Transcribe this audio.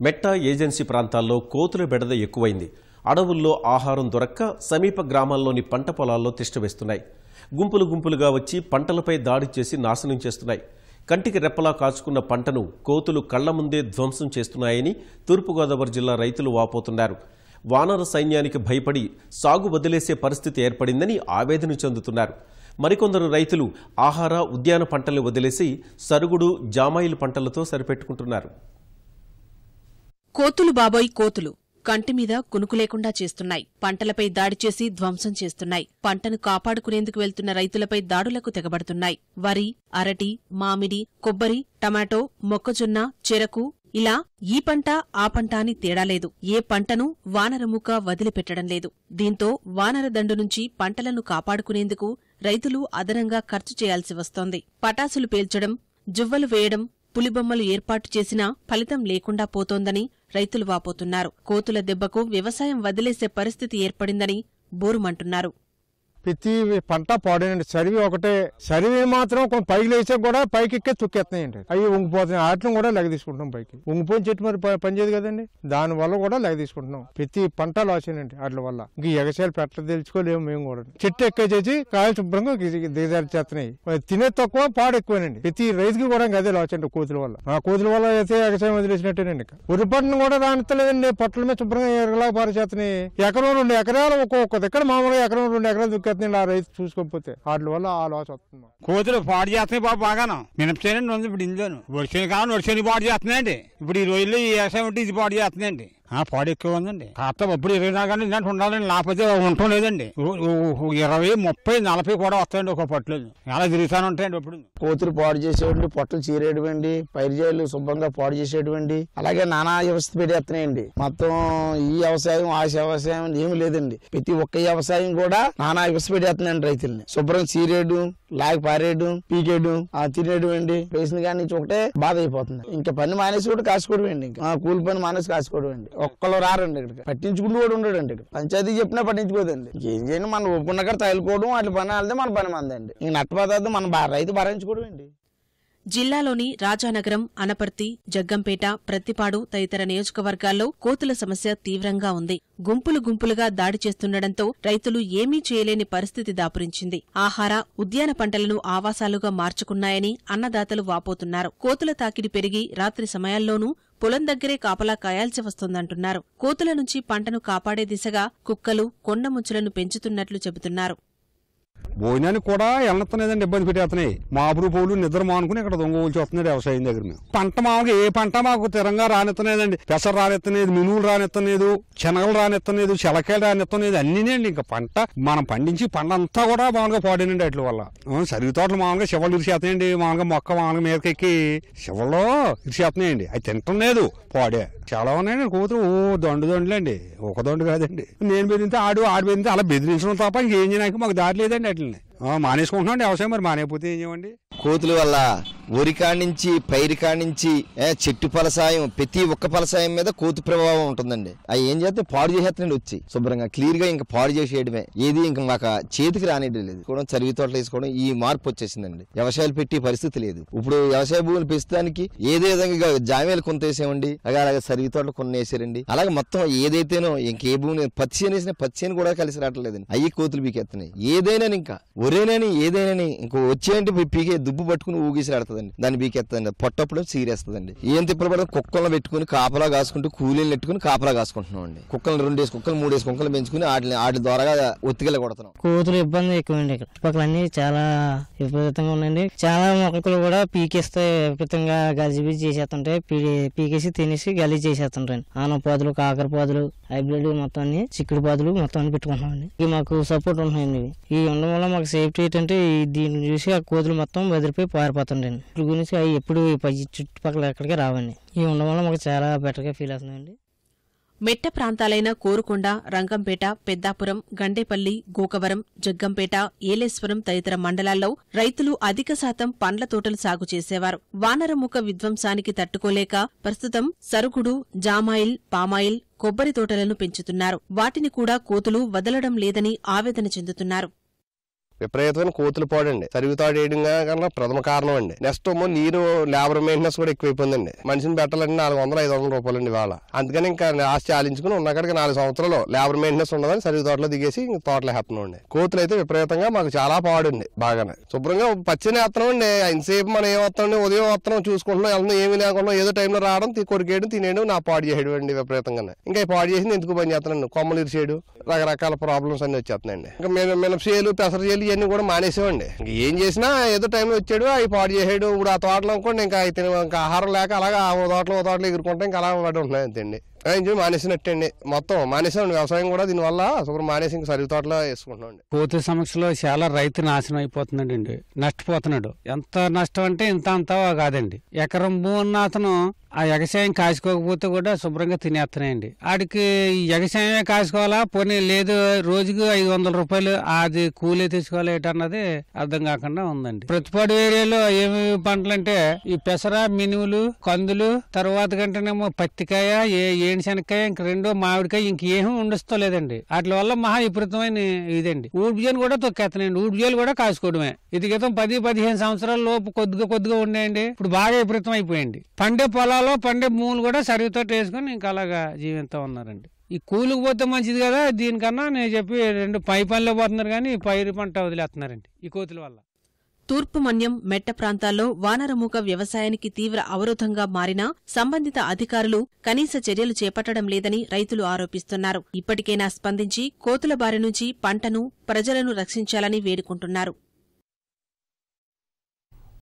మెట్ట ఏజెన్సీ ప్రాంతాల్లో కోతుల బెడద ఎక్కువైంది. అడవుల్లో ఆహారం దొరక్క సమీప గ్రామాల్లోని పంట పొలాల్లో తిష్టవేస్తున్నాయి గుంపులు గుంపులుగా వచ్చి పంటలపై దాడి చేసి నాశనం చేస్తున్నాయి. కంటికి రెప్పలా కాచుకున్న పంటను కోతులు కళ్ళ ముందే ధ్వంసం చేస్తున్నాయని తూర్పుగోదావరి జిల్లా రైతులు వాపోతున్నారు. వానర సైన్యానికి భయపడి సాగు వదిలేసే పరిస్థితి ఏర్పడిందని ఆవేదన చెందుతున్నారు. మరికొందరు రైతులు ఆహార ఉద్యాన పంటలు వదిలేసి సరుగుడు జామాయిలు పంటలతో సరిపెట్టుకుంటున్నారు. కోతులు బాబోయ్ కోతులు. కంటి మీద కునుకు లేకుండా చేస్తున్నాయి. పంటలపై దాడి చేసి ధ్వంసం చేస్తున్నాయి. పంటను కాపాడుకునేందుకు వెళ్తున్న రైతులపై దాడులకు తెగబడుతున్నాయి. వరి అరటి మామిడి కొబ్బరి టమాటో మొక్కజొన్న చెరకు ఇలా ఈ పంట ఆ పంట అని తేడాలేదు ఏ పంటను వానరముక వదిలిపెట్టడం లేదు. దీంతో వానర దండు నుంచి పంటలను కాపాడుకునేందుకు రైతులు అదనంగా ఖర్చు చేయాల్సి వస్తోంది. పటాసులు పేల్చడం జువ్వలు వేయడం పులిబొమ్మలు ఏర్పాటు చేసినా ఫలితం లేకుండా పోతోందని రైతులు వాపోతున్నారు. కోతుల దెబ్బకు వ్యవసాయం వదిలేసే పరిస్థితి ఏర్పడిందని బోరుమంటున్నారు. ప్రతి పంట పాడేనండి. సరివి ఒకటే సరివి మాత్రం కొంచెం పైకి లేచే కూడా పైకి ఎక్కే తొక్కేస్తున్నాయండి అవి ఉంగిపోతున్నాయి. వాటిని కూడా లెగ తీసుకుంటాం పైకి. ఉంగిపోయిన చెట్టు మరి ప- పనిచేయదు కదండి. దాని వల్ల కూడా లెగ తీసుకుంటున్నాం. ప్రతి పంట లాసేనండి వాటి వల్ల. ఇంక ఎగసాయలు పెట్ట తెలుసుకోలేము మేము కూడా. చెట్టు ఎక్కేసేసి కాయలు శుభ్రంగా దిగజారి చేస్తున్నాయి. తినే తక్కువ పాడు ఎక్కువేనండి. ప్రతి రైతుకి కూడా అదే లాస్ అండి కోతుల వల్ల. ఆ కోతుల వల్ల అయితే ఎగసాయం వదిలేసినట్టేనండి ఉరి పంటను కూడా రానిస్తలేదండి పొట్టల మీద శుభ్రంగా ఎరగలా పారిచేస్తున్నాయి ఎకరం రెండు ఎకరాలు ఒక్కొక్క దగ్గర మామూలుగా ఎకరం రెండు ఎకరాలు దుక్కేస్తున్నాయి ఆ రైతు చూసుకోకపోతే వాటి వల్ల ఆ లాస్ వస్తుంది. కోతులు పాడు చేస్తున్నాయి బాబు బాగాను. మినప చేయండి ఇప్పుడు ఇందులోను. వర్షం కావాలి వరిసేని పాడు చేస్తున్నాయండి. ఇప్పుడు ఈ రోజుల్లో ఈ వ్యవసాయం ఉంటే ఇది పాడు చేస్తున్నాయండి ఆ పాడు ఎక్కువ ఉందండి. కాస్త అప్పుడు ఇరవై గంటలు ఇలాంటి ఉండాలండి. లేకపోతే ఉండటం లేదండి. ఇరవై ముప్పై నలభై కూడా వస్తాయండి ఒక పట్టులేదు అలా తిరుగుతానే ఉంటాయండి ఇప్పుడు కోతులు పాడు చేసేవండి పొట్టలు చీరేయడమండి పైరుజాయిలు శుభ్రంగా పాడు చేసేటువంటి అలాగే నానా వ్యవస్థ పెట్టేస్తున్నాయండి. మొత్తం ఈ వ్యవసాయం ఆ వ్యవసాయం ఏమి లేదండి. ప్రతి ఒక్క వ్యవసాయం కూడా నానా వ్యవస్థ పెట్టేస్తుందండి రైతుల్ని. శుభ్రం చీరేడు లాగి పారేయడం పీకేయడం అండి వేసిన కాడి నుంచి ఒకటే బాధ అయిపోతుంది. ఇంకా పని మానేసి కూడా కాసుకోవడం అండి ఇంకా కూలి పని మానేసి కాసుకోవడం అండి ఒక్కళ్ళు రారండి ఇక్కడికి. పట్టించుకుంటూ కూడా ఉండడండి ఇక్కడ. పంచాయతీ చెప్పినా పట్టించుకోదండి. ఏం చేయండి మనం ఒప్పుకున్న కాడ తగులుకోవడం అట్లా పని వెళ్తే మన పని మందండి. ఇంక నట్ట పదార్థం మన రైతు భరించుకోవడం అండి జిల్లాలోని రాజానగరం అనపర్తి జగ్గంపేట ప్రత్తిపాడు తదితర నియోజకవర్గాల్లో కోతుల సమస్య తీవ్రంగా ఉంది. గుంపులు గుంపులుగా దాడి చేస్తుండటంతో రైతులు ఏమీ చేయలేని పరిస్థితి దాపురించింది. ఆహార ఉద్యాన పంటలను ఆవాసాలుగా మార్చుకున్నాయని అన్నదాతలు వాపోతున్నారు. కోతుల తాకిడి పెరిగి రాత్రి సమయాల్లోనూ పొలం దగ్గరే కాపలా కాయాల్సి వస్తోందంటున్నారు. కోతుల నుంచి పంటను కాపాడే దిశగా కుక్కలు కొండముచ్చులను పెంచుతున్నట్లు చెబుతున్నారు. భోజనానికి కూడా వెళ్ళనలేదండి ఇబ్బంది పెట్టేస్తున్నాయి మాపుడు పూలు నిద్ర మానుకుని ఇక్కడ దొంగ వస్తున్నాడు వ్యవసాయం దగ్గర మేము పంట మామూలుగా ఏ పంట మాకు తిరంగా రానిత్తనేదండి పెసర రానిత్తలేదు మినువులు రానిత్తలేదు శనగలు రానిత్తలేదు చిలకాయలు రానిత్తలేదు అన్నీనండి ఇంకా పంట. మనం పండించి పంట అంతా కూడా మామూలుగా పాడేనండి వాటి వల్ల. సరుగు తోటలు మామూలుగా శివలు ఇరిచేస్తున్నాయండి మామూలుగా మొక్క మామూలుగా మీదకెక్కి శివల్లో ఇరిచేస్తున్నాయండి అది తింటం లేదు పాడే. చాలా ఉన్నాయండి కూతురు ఓ దొండు దొండులండి. ఒక దొండు కాదండి. నేను బెదిరితే ఆడు ఆడు బెదిరితే అలా బెదిరించడం తప్ప ఇంకేం చేయడానికి మాకు దారి లేదండి. అట్లని మానేసుకుంటున్నాం వ్యవసాయం మరి మానేపోతే ఏం చేయమండి? కోతుల వల్ల వరి కాడి నుంచి పైరు నుంచి చెట్టు ఫలసాయం ప్రతి ఒక్క పలసాయం మీద కోతు ప్రభావం ఉంటుందండి. అవి ఏం చేస్తే పాడు చేసేస్తానండి వచ్చి. శుభ్రంగా క్లియర్గా ఇంకా పాడు చేసేయడమే. ఏది ఇంకా మాకు చేతికి రానియడం లేదు. కూడా చరివి తోటలు వేసుకోవడం ఈ మార్పు వచ్చేసిందండి. వ్యవసాయాలు పెట్టే పరిస్థితి లేదు. ఇప్పుడు వ్యవసాయ భూములు పెంచడానికి ఏదే విధంగా జామీలు కొంత వేసామండి. అలాగే అలాగే సరివి తోటలు కొన్ని వేసారండి. అలాగే మొత్తం ఏదైతేనో ఇంకే భూమి పచ్చి వేసిన పచ్చి అని కూడా కలిసి రావట్లేదండి. అయ్యి కోతులు పీకేస్తున్నాయి. ఏదైనా ఇంకా ఒరేనని ఏదైనా ఇంకో వచ్చేయంటే పీకే దుబ్బు పట్టుకుని ఊగిసిరాడుతుందండి దాన్ని పీకేస్తుందండి పొట్టప్పుడు సీరేస్తుందండి ఏం తిప్పలు పడదు కుక్కలను పెట్టుకుని కాపలా కాసుకుంటూ కూలీలు పెట్టుకుని కాపలా కాసుకుంటున్నాం అండి కుక్కలు రెండేసి కుక్కలు మూడేసి కుక్కలు పెంచుకుని వాటిని వాటి ద్వారా ఒత్తికలు కొడుతున్నాం. కోతులు ఇబ్బంది ఎక్కువండి ఇక్కడ. చుట్టుపక్కల అన్ని చాలా విపరీతంగా ఉన్నాయండి. చాలా మొక్కలు కూడా పీకేస్తే విపరీతంగా గజిబిజి చేసేస్తుంటాయి. పీ- పీకేసి తినేసి గలీజ్ చేసేస్తుంటాయి ఆన కాకరపాదులు కాకర హైబ్రిడ్ మొత్తం అన్ని చిక్కుడు పాదులు మొత్తం అన్ని పెట్టుకుంటున్నామండి. ఇవి మాకు సపోర్ట్ ఉంటున్నాయండి ఇవి. ఉండడం వల్ల మాకు సేఫ్టీ ఏంటంటే దీన్ని చూసి ఆ కోతులు మొత్తం అదిరిపోయి పారిపోతుండండి. వీటి గురించి అవి ఎప్పుడు పై చుట్టుపక్కల ఎక్కడికి రావండి. ఇవి ఉండడం వల్ల మాకు చాలా బెటర్గా ఫీల్ అవుతుందండి. మెట్ట ప్రాంతాలైన కోరుకొండ రంగంపేట పెద్దాపురం గండేపల్లి గోకవరం జగ్గంపేట ఏలేశ్వరం తదితర మండలాల్లో రైతులు అధిక శాతం పండ్ల తోటలు సాగు చేసేవారు. వానరముఖ విధ్వంసానికి తట్టుకోలేక ప్రస్తుతం సరుగుడు జామాయిల్ పామాయిల్ కొబ్బరి తోటలను పెంచుతున్నారు. వాటిని కూడా కోతులు వదలడం లేదని ఆవేదన చెందుతున్నారు. విపరీతమైన కోతులు పాడండి. తరుగుతాడు వేయడం కన్నా ప్రథమ కారణం అండి. నెక్స్ట్ ఏమో నీరు లేబర్ మెయింటెనెన్స్ కూడా ఎక్కువైపోయిందండి. మనిషిని పెట్టాలంటే నాలుగు వందలు ఐదు వందల రూపాయలండి ఇవాళ. అందుకని ఇంకా ఆస్తి చాలించుకుని ఉన్నక్కడికి నాలుగు సంవత్సరాలు లేబర్ మెయింటెనెన్స్ ఉండదని సరుగు తోటలో దిగేసి తోటలో వేస్తున్నాం అండి. కోతులు అయితే విపరీతంగా మాకు చాలా పాడండి బాగానే. శుభ్రంగా పచ్చని వేస్తున్నాం అండి. ఇంతసేపు మనం ఏం వస్తాం ఉదయం వస్తున్నాం చూసుకుంటున్నాం వెళ్తున్నాం ఏమీ లేకుండా ఏదో టైంలో రావడం కొరికేయడం తినేయడం నా పాడు చేయడం అండి విపరీతంగానే. ఇంకా పాడు చేసింది ఎందుకు పని చేస్తున్నాను? కొమ్మలు ఇరిచేయడం రకరకాల ప్రాబ్లమ్స్ అన్ని వచ్చేస్తున్నాయండి. ఇంకా మేము మినపసేలు పెసర చేలు ఇవన్నీ కూడా మానేసామండి ఏం చేసినా ఏదో టైంలో వచ్చాడు అవి పాడు చేసాడు. ఇప్పుడు ఆ తోటలో అనుకోండి ఇంకా అయితే తిన- ఇంకా ఆహారం లేక అలాగా ఓ తోటలో ఓ తోటలో ఎగురుకుంటే ఇంకా అలా పడి ఉంటున్నాయి అంతేండి. ఇంజన్ మానేసినట్టండి. మొత్తం మానేసామండి వ్యవసాయం కూడా దీనివల్ల శుభ్రం మానేసి ఇంకా సరుగు తోటలో వేసుకుంటున్నాం కోతి సమస్యలో చాలా రైతు నాశనం అయిపోతున్నాడు అండి నష్టపోతున్నాడు. ఎంత నష్టం అంటే ఇంత అంతా కాదండి. ఎకరం భూమి ఉన్న అతను ఆ ఎగసాయం కాసుకోకపోతే కూడా శుభ్రంగా తినేస్తున్నాయండి ఆడికి ఈ ఎగసాయమే కాసుకోవాలా? పోనీ లేదు రోజుకు ఐదు వందల రూపాయలు అది కూలీ తీసుకోవాలి అన్నది అర్థం కాకుండా ఉందండి. ప్రతిపాడు ఏరియాలో ఏమి పంటలు అంటే ఈ పెసర మినువులు కందులు తర్వాత కంటేనేమో పత్తికాయ ఏ ఏణి శనక్కాయ ఇంక రెండో మామిడికాయ ఇంకేమీ ఉండస్తలేదండి. వాటి వల్ల మహా విపరీతమైన ఇదండి. ఊడ్బిజలు కూడా తొక్కేస్తున్నాయండి ఊడ్బిజలు కూడా కాసుకోవడమే. ఇది క్రితం పది పదిహేను సంవత్సరాల లోపు కొద్దిగా కొద్దిగా ఉన్నాయండి ఇప్పుడు బాగా విపరీతం అయిపోయింది పండే పొలాల్లో పండే భూములు కూడా సరివితో వేసుకొని ఇంకా అలాగా జీవితం ఉన్నారండి. ఈ కూలికి పోతే మంచిది కదా దీనికన్నా నేను చెప్పి రెండు పై పనిలో పోతున్నారు కానీ పైరు పంట వదిలేస్తున్నారండి ఈ కోతుల వల్ల. తూర్పు మన్యం మెట్ట ప్రాంతాల్లో వానరమూక వ్యవసాయానికి తీవ్ర అవరోధంగా మారినా సంబంధిత అధికారులు కనీస చర్యలు చేపట్టడం లేదని రైతులు ఆరోపిస్తున్నారు. ఇప్పటికైనా స్పందించి కోతుల బారి నుంచి పంటను ప్రజలను రక్షించాలని వేడుకుంటున్నారు.